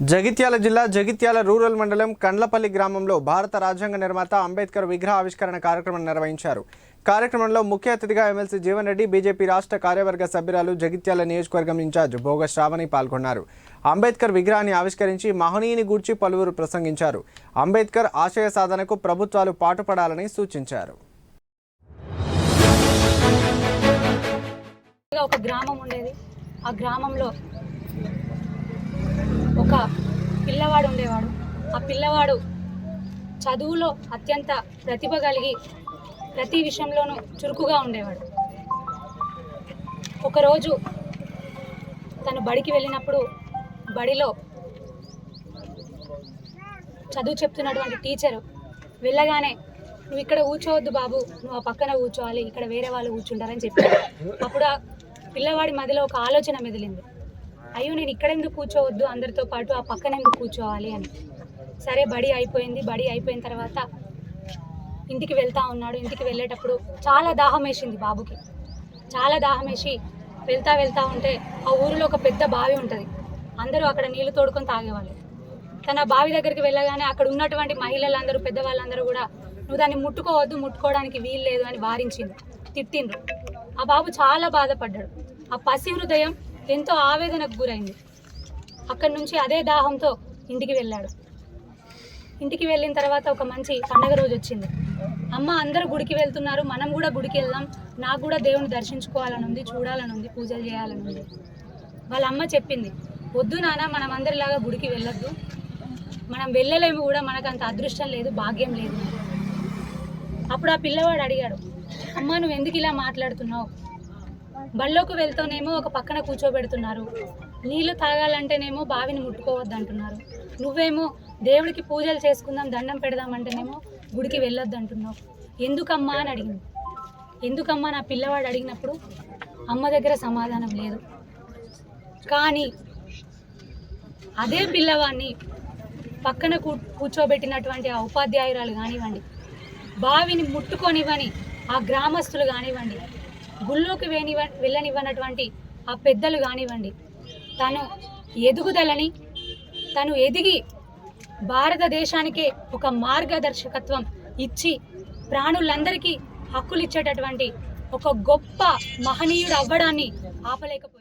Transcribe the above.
జగిత్యాల జిల్లా జగిత్యాల రూరల్ మండలం కండ్లపల్లి గ్రామంలో భారత రాజ్యాంగ నిర్మాత అంబేద్కర్ విగ్రహ ఆవిష్కరణ కార్యక్రమం నిర్వహించారు. కార్యక్రమంలో ముఖ్య అతిథిగా ఎమ్మెల్సీ జీవన్ రెడ్డి బీజేపీ రాష్ట్ర కార్యవర్గ సభ్యురాలు జగిత్యాల నియోజకవర్గం ఇన్ఛార్జ్ భోగ శ్రావణి పాల్గొన్నారు. అంబేద్కర్ విగ్రహాన్ని ఆవిష్కరించి మహనీయుని గూర్చి పలువురు ప్రసంగించారు. అంబేద్కర్ ఆశయ సాధనకు ప్రభుత్వాలు పాటుపడాలని సూచించారు. ఒక గ్రామం ఉండేది. ఆ గ్రామంలో ఒక పిల్లవాడు ఉండేవాడు. ఆ పిల్లవాడు చదువులో అత్యంత ప్రతిభ కలిగి ప్రతి విషయంలోనూ చురుకుగా ఉండేవాడు. ఒకరోజు తను బడికి వెళ్ళినప్పుడు బడిలో చదువు చెప్తున్నటువంటి టీచరు వెళ్ళగానే నువ్వు ఇక్కడ కూర్చోవద్దు బాబు నువ్వు ఆ పక్కన కూర్చోవాలి ఇక్కడ వేరే వాళ్ళు కూర్చుంటారని చెప్పారు అప్పుడు ఆ పిల్లవాడి మధ్యలో ఒక ఆలోచన మెదిలింది. అయ్యో నేను ఇక్కడ ఎందుకు కూర్చోవద్దు? అందరితో పాటు ఆ పక్కన ఎందుకు కూర్చోవాలి అని. సరే బడి అయిపోయింది. బడి అయిపోయిన తర్వాత ఇంటికి వెళ్తా ఉన్నాడు. ఇంటికి వెళ్ళేటప్పుడు చాలా దాహం వేసింది బాబుకి. చాలా దాహం వేసి వెళ్తా వెళ్తా ఉంటే ఆ ఊరిలో ఒక పెద్ద బావి ఉంటుంది. అందరూ అక్కడ నీళ్ళు తోడుకొని తాగేవాళ్ళు. తన బావి దగ్గరికి వెళ్ళగానే అక్కడ ఉన్నటువంటి మహిళలందరూ పెద్దవాళ్ళందరూ కూడా నువ్వు దాన్ని ముట్టుకోవద్దు ముట్టుకోవడానికి వీలు లేదు అని వారించింది. తిట్టిండ్రు. ఆ బాబు చాలా బాధపడ్డాడు. ఆ పసి హృదయం ఎంతో ఆవేదనకు గురైంది. అక్కడి నుంచి అదే దాహంతో ఇంటికి వెళ్ళాడు. ఇంటికి వెళ్ళిన తర్వాత ఒక మంచి పండగ రోజు వచ్చింది. అమ్మ అందరూ గుడికి వెళ్తున్నారు. మనం కూడా గుడికి వెళ్దాం. నాకు కూడా దేవుని దర్శించుకోవాలని ఉంది చూడాలని ఉంది పూజలు చేయాలని ఉంది. వాళ్ళ అమ్మ చెప్పింది వద్దు నాన్న మనం అందరిలాగా గుడికి వెళ్ళొద్దు. మనం వెళ్ళలేము కూడా మనకు అంత అదృష్టం లేదు భాగ్యం లేదు. అప్పుడు ఆ పిల్లవాడు అడిగాడు అమ్మ నువ్వు ఎందుకు ఇలా మాట్లాడుతున్నావు? బళ్ళోకి వెళ్తూనేమో ఒక పక్కన కూర్చోబెడుతున్నారు. నీళ్ళు తాగాలంటేనేమో బావిని ముట్టుకోవద్దు అంటున్నారు నువ్వేమో దేవుడికి పూజలు చేసుకుందాం దండం పెడదామంటేనేమో గుడికి వెళ్ళొద్దు అంటున్నావు ఎందుకమ్మా అని అడిగింది. ఎందుకమ్మా నా పిల్లవాడు అడిగినప్పుడు అమ్మ దగ్గర సమాధానం లేదు. కానీ అదే పిల్లవాడిని పక్కన కూ కూర్చోబెట్టినటువంటి ఆ ఉపాధ్యాయురాలు కానివ్వండి బావిని ముట్టుకొనివ్వని ఆ గ్రామస్తులు కానివ్వండి గుళ్ళోకి వేనివ వెళ్ళనివ్వనటువంటి ఆ పెద్దలు కానివ్వండి. తను ఎదుగుదలని తను ఎదిగి భారతదేశానికే ఒక మార్గదర్శకత్వం ఇచ్చి ప్రాణులందరికీ హక్కులు ఇచ్చేటటువంటి ఒక గొప్ప మహనీయుడు అవ్వడాన్ని ఆపలేకపో